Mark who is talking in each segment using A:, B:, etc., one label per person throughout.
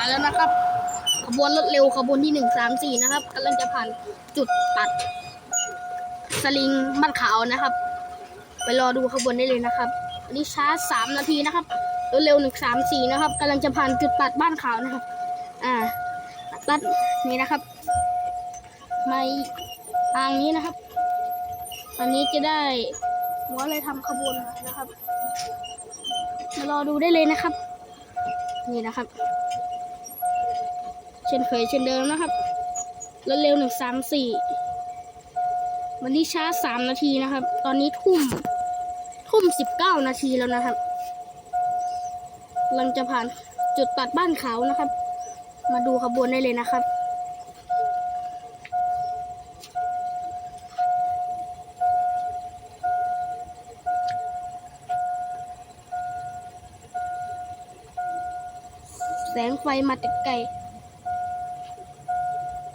A: มาแล้วนะครับ ขบวนรถเร็วขบวนที่หนึ่งสามสี่นะครับกำลังจะผ่านจุดตัด สลิงบ้านขาวนะครับ ไปรอดูขบวนได้เลยนะครับอันนี้ช้าสามนาทีนะครับรถเร็วหนึ่งสามสี่นะครับกำลังจะผ่านจุดตัดบ้านขาวนะครับ อ่าตัดนี่นะครับมาทางนี้นะครับ ตอนนี้จะได้หัวเลยทำขบวนนะครับมารอดูได้เลยนะครับ นี่นะครับ เช่นเคยเช่นเดิมนะครับรถเร็วหนึ่งสามสี่วันนี้ช้าสามนาทีนะครับ ตอนนี้ทุ่ม ทุ่มสิบเก้านาทีแล้วนะครับกำลังจะผ่านจุดตัดบ้านเขานะครับ มาดูขบวนได้เลยนะครับแสงไฟมาแต่ไกล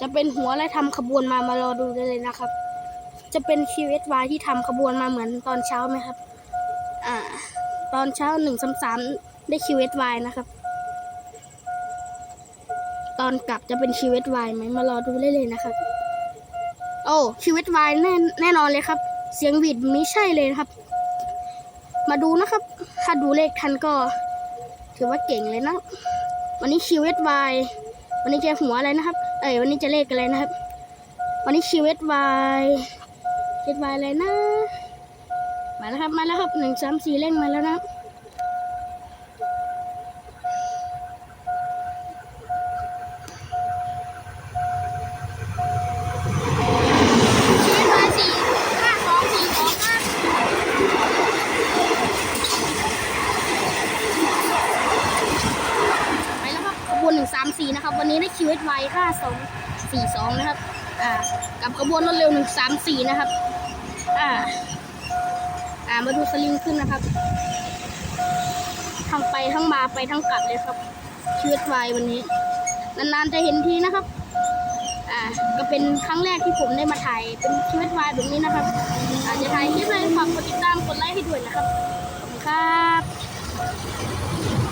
A: จะเป็นหัวและทำขบวนมามารอดูได้เลยนะครับ จะเป็นชีวิตวายที่ทำขบวนมาเหมือนตอนเช้าไหมครับ อ่า ตอนเช้าหนึ่งสามสามได้ชีวิตวายนะครับ ตอนกลับจะเป็นชีวิตวายไหมมารอดูได้เลยนะครับ โอ้ชีวิตวายแน่แน่นอนเลยครับ เสียงหวีดไม่ใช่เลยครับ มาดูนะครับ ถ้าดูเลขทันก็ ถือว่าเก่งเลยนะ วันนี้ชีวิตวายวันนี้จะหัวอะไรนะครับ อ้ยวันนี้จะเลขอะไรนะครับ วันนี้ชีวิตวายชีวิตวายอะไรนะ มาแล้วครับ มาแล้วครับหนึ่งสามสี่เลขมาแล้วนะชีวิตวายสี่ห้าสองสี่สองห้า ไปแล้วครับขบวนหนึ่ง สี่นะครับ วันนี้ได้คิวเอสไวห้าสองสี่สองนะครับ อ่า กับขบวนรถเร็วหนึ่งสามสี่นะครับ อ่า อ่า มาดูสลิงขึ้นนะครับ ทั้งไปทั้งมาไปทั้งกลับเลยครับชีวิตไววันนี้ นานๆจะเห็นทีนะครับ อ่า ก็เป็นครั้งแรกที่ผมได้มาถ่ายเป็นชีวิตวายแบบนี้นะครับ อาจจะถ่ายคลิปเลยฝากกดติดตามกดไลค์ให้ด้วยนะครับ